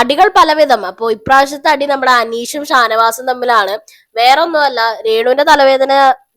അടികൾ പലവിധം. അപ്പൊ ഇപ്രാവശ്യത്തെ അടി നമ്മുടെ അനീഷും ഷാനവാസും തമ്മിലാണ്. വേറെ ഒന്നുമല്ല രേണുവിന്റെ തലവേദന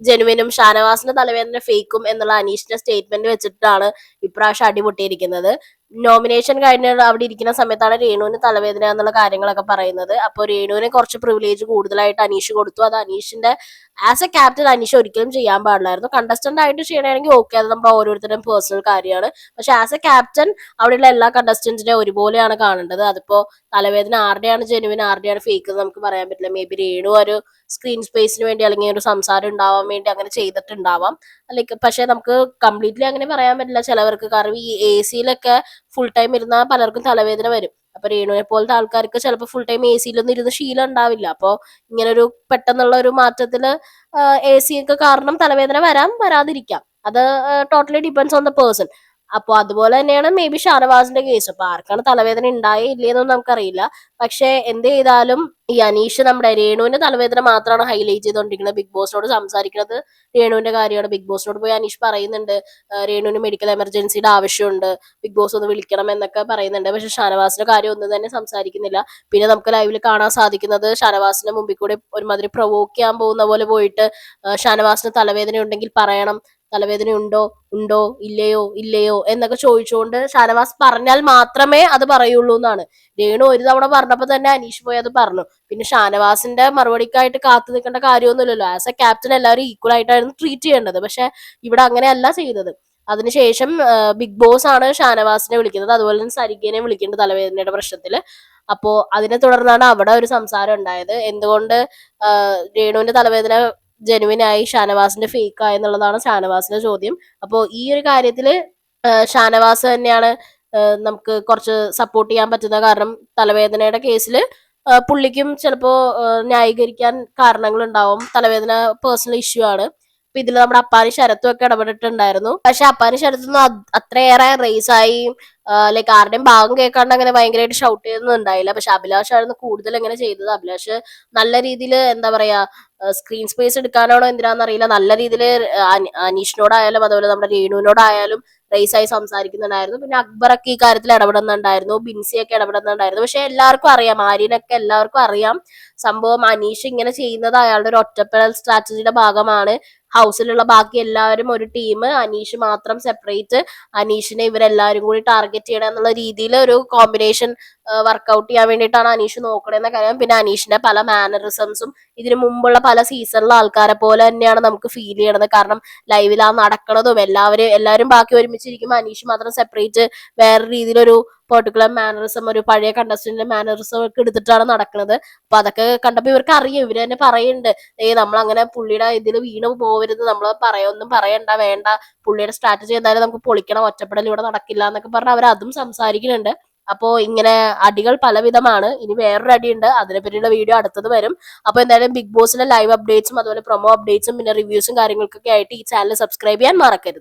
ജനുവിനും ഷാനവാസിന്റെ തലവേദന ഫേക്കും എന്നുള്ള അനീഷിന്റെ സ്റ്റേറ്റ്മെന്റ് വെച്ചിട്ടാണ് ഇപ്രാവശ്യം അടി പൊട്ടിയിരിക്കുന്നത്. നോമിനേഷൻ കഴിഞ്ഞ അവിടെ ഇരിക്കുന്ന സമയത്താണ് രേണുവിന് തലവേദന എന്നുള്ള കാര്യങ്ങളൊക്കെ പറയുന്നത്. അപ്പോൾ രേണുവിന് കുറച്ച് പ്രിവിലേജ് കൂടുതലായിട്ട് അനീഷ് കൊടുത്തു. അത് അനീഷിന്റെ ആസ് എ ക്യാപ്റ്റൻ അനീഷ് ഒരിക്കലും ചെയ്യാൻ പാടില്ലായിരുന്നു. കണ്ടസ്റ്റന്റ് ആയിട്ട് ചെയ്യണമെങ്കിൽ ഓക്കെ അത് നമ്മുടെ ഓരോരുത്തരുടെയും പേഴ്സണൽ കാര്യമാണ്. പക്ഷെ ആസ് എ ക്യാപ്റ്റൻ അവിടെയുള്ള എല്ലാ കണ്ടസ്റ്റന്റിനെ ഒരുപോലെയാണ് കാണേണ്ടത്. അതിപ്പോ തലവേദന ആരുടെയാണ് ജെനുവിൻ ആരുടെയാണ് ഫേക്ക് നമുക്ക് പറയാൻ പറ്റില്ല. മേ ബി രേണു ഒരു സ്ക്രീൻ സ്പേസിന് വേണ്ടി അല്ലെങ്കിൽ ഒരു സംസാരം ഉണ്ടാവാൻ വേണ്ടി അങ്ങനെ ചെയ്തിട്ടുണ്ടാവാം. അല്ലെങ്കിൽ പക്ഷെ നമുക്ക് കംപ്ലീറ്റ്ലി അങ്ങനെ പറയാൻ പറ്റില്ല. ചിലവർക്ക് കാരണം ഈ എ സിയിലൊക്കെ ഫുൾ ടൈം ഇരുന്നാൽ പലർക്കും തലവേദന വരും. അപ്പൊ രേണുവിനെ പോലത്തെ ആൾക്കാർക്ക് ചിലപ്പോൾ ഫുൾ ടൈം എ സിയിലൊന്നും ഇരുന്ന് ശീലം ഉണ്ടാവില്ല. അപ്പോൾ ഇങ്ങനെ ഒരു പെട്ടെന്നുള്ള ഒരു മാറ്റത്തിൽ എ സി ഒക്കെ കാരണം തലവേദന വരാം വരാതിരിക്കാം. അത് totally depends on the person അപ്പോൾ അതുപോലെ തന്നെയാണ് മേ ബി ഷാനവാസിന്റെ കേസ് അപ്പൊ ആർക്കാണ് തലവേദന ഉണ്ടായേ ഇല്ലേന്നൊന്നും നമുക്കറിയില്ല. പക്ഷെ എന്ത് ചെയ്താലും ഈ അനീഷ് നമ്മുടെ രേണുവിന്റെ തലവേദന മാത്രമാണ് ഹൈലൈറ്റ് ചെയ്തുകൊണ്ടിരിക്കുന്നത്. ബിഗ് ബോസിനോട് സംസാരിക്കുന്നത് രേണുവിന്റെ കാര്യമാണ്. ബിഗ് ബോസിനോട് പോയി അനീഷ് പറയുന്നുണ്ട് രേണുവിന് മെഡിക്കൽ എമർജൻസിയുടെ ആവശ്യമുണ്ട്. ബിഗ് ബോസ് ഒന്ന് വിളിക്കണം എന്നൊക്കെ പറയുന്നുണ്ട്. പക്ഷെ ഷാനവാസിന്റെ കാര്യം ഒന്നും തന്നെ സംസാരിക്കുന്നില്ല. പിന്നെ നമുക്ക് ലൈവിൽ കാണാൻ സാധിക്കുന്നത് ഷാനവാസിന്റെ മുമ്പിൽ കൂടെ ഒരുമാതിരി പ്രൊവോക്ക് ചെയ്യാൻ പോകുന്ന പോലെ പോയിട്ട് ഷാനവാസിന് തലവേദന ഉണ്ടെങ്കിൽ പറയണം. തലവേദന ഉണ്ടോ? ഉണ്ടോ ഇല്ലയോ? ഇല്ലയോ? എന്നൊക്കെ ചോദിച്ചുകൊണ്ട് ഷാനവാസ് പറഞ്ഞാൽ മാത്രമേ അത് പറയുള്ളൂ എന്നാണ്. രേണു ഒരു തവണ പറഞ്ഞപ്പോ തന്നെ അനീഷ് പോയി അത് പറഞ്ഞു. പിന്നെ ഷാനവാസിന്റെ മറുപടിക്കായിട്ട് കാത്തു നിൽക്കേണ്ട കാര്യമൊന്നുമില്ലല്ലോ. ആസ് എ ക്യാപ്റ്റൻ എല്ലാവരും ഈക്വൽ ആയിട്ടായിരുന്നു ട്രീറ്റ് ചെയ്യേണ്ടത്. പക്ഷെ ഇവിടെ അങ്ങനെയല്ല ചെയ്തത് അതിനുശേഷം ബിഗ് ബോസ് ആണ് ഷാനവാസിനെ വിളിക്കുന്നത്. അതുപോലെ തന്നെ സരികേനെ വിളിക്കേണ്ടത് തലവേദനയുടെ പ്രശ്നത്തിൽ. അപ്പോ അതിനെ തുടർന്നാണ് അവിടെ ഒരു സംസാരം ഉണ്ടായത്. എന്തുകൊണ്ട് രേണുവിന്റെ തലവേദന ജെനുവിനായി ഷാനവാസിന്റെ ഫേക്ക് ആയെന്നുള്ളതാണ് ഷാനവാസിന്റെ ചോദ്യം. അപ്പോൾ ഈ ഒരു കാര്യത്തിൽ ഷാനവാസ് തന്നെയാണ് നമുക്ക് കുറച്ച് സപ്പോർട്ട് ചെയ്യാൻ പറ്റുന്ന കാരണം തലവേദനയുടെ കേസിൽ പുള്ളിക്കും ചിലപ്പോ ന്യായീകരിക്കാൻ കാരണങ്ങൾ ഉണ്ടാവും തലവേദന പേഴ്സണൽ ഇഷ്യൂ ആണ്. അപ്പൊ ഇതിൽ നമ്മുടെ അപ്പാനി ശരത്തും ഒക്കെ ഇടപെട്ടിട്ടുണ്ടായിരുന്നു. പക്ഷെ അപ്പാനി ശരത്തൊന്നും അത് അത്രയേറെ ആയി ലൈക്ക് ആരുടെയും ഭാഗം കേൾക്കാണ്ട് അങ്ങനെ ഭയങ്കരമായിട്ട് ഷൗട്ട് ചെയ്തൊന്നും ഉണ്ടായില്ല. പക്ഷെ അഭിലാഷ് ആയിരുന്നു കൂടുതൽ ഇങ്ങനെ ചെയ്തത്. അഭിലാഷ് നല്ല രീതിയിൽ എന്താ പറയാ സ്ക്രീൻ സ്പേസ് എടുക്കാനാണോ എന്തിനാണെന്ന് അറിയില്ല. നല്ല രീതിയിൽ അനീഷിനോടായാലും അതുപോലെ നമ്മുടെ രേണുവിനോടായാലും റേസ് ആയി സംസാരിക്കുന്നുണ്ടായിരുന്നു. പിന്നെ അക്ബറൊക്കെ ഈ കാര്യത്തിൽ ഇടപെടുന്നുണ്ടായിരുന്നു. ബിൻസിയൊക്കെ ഇടപെടുന്നുണ്ടായിരുന്നു. പക്ഷെ എല്ലാവർക്കും അറിയാം ആര്യനൊക്കെ എല്ലാവർക്കും അറിയാം. സംഭവം അനീഷ് ഇങ്ങനെ ചെയ്യുന്നത് അയാളുടെ ഒരു ഒറ്റപ്പെടൽ സ്ട്രാറ്റജിയുടെ ഭാഗമാണ്. ഹൗസിലുള്ള ബാക്കി എല്ലാവരും ഒരു ടീം. അനീഷ് മാത്രം സെപ്പറേറ്റ് അനീഷിനെ ഇവരെല്ലാവരും കൂടി ടാർഗറ്റ് ചെയ്യണം എന്നുള്ള രീതിയിൽ ഒരു കോമ്പിനേഷൻ വർക്കൗട്ട് ചെയ്യാൻ വേണ്ടിയിട്ടാണ് അനീഷ് നോക്കണതെന്ന കാര്യം. പിന്നെ അനീഷിന്റെ പല മാനറിസംസും ഇതിനു മുമ്പുള്ള പല സീസണിലെ ആൾക്കാരെ പോലെ തന്നെയാണ് നമുക്ക് ഫീൽ ചെയ്യണത്. കാരണം ലൈവിൽ ആ നടക്കണതും എല്ലാവരും എല്ലാവരും ബാക്കി ഒരുമിച്ചിരിക്കുമ്പോൾ അനീഷ് മാത്രം സെപ്പറേറ്റ് വേറെ രീതിയിലൊരു പെർട്ടിക്കുലർ മാനറിസം ഒരു പഴയ കണ്ടസ്റ്റന്റിന്റെ മാനറിസം ഒക്കെ എടുത്തിട്ടാണ് നടക്കുന്നത്. അപ്പൊ അതൊക്കെ കണ്ടപ്പോ ഇവർക്ക് അറിയാം. ഇവർ തന്നെ പറയുന്നുണ്ട്. ഏയ് നമ്മൾ അങ്ങനെ പുള്ളിയുടെ ഇതിൽ വീണ് പോവരുത്. നമ്മൾ പറയൊന്നും പറയണ്ട വേണ്ട. പുള്ളിയുടെ സ്ട്രാറ്റജി എന്തായാലും നമുക്ക് പൊളിക്കണം. ഒറ്റപ്പെടൽ ഇവിടെ നടക്കില്ല എന്നൊക്കെ പറഞ്ഞ് അവർ അതും സംസാരിക്കുന്നുണ്ട്. അപ്പോ ഇങ്ങനെ അടികൾ പലവിധമാണ്. ഇനി വേറൊരു അടിയുണ്ട്. അതിനെ പറ്റിയുള്ള വീഡിയോ അടുത്തത് വരും. അപ്പൊ എന്തായാലും ബിഗ് ബോസിന്റെ ലൈവ് അപ്ഡേറ്റ്സും അതുപോലെ പ്രൊമോ അപ്ഡേറ്റ്സും പിന്നെ റിവ്യൂസും കാര്യങ്ങൾക്കൊക്കെ ആയിട്ട് ഈ ചാനൽ സബ്സ്ക്രൈബ് ചെയ്യാൻ മറക്കരുത്.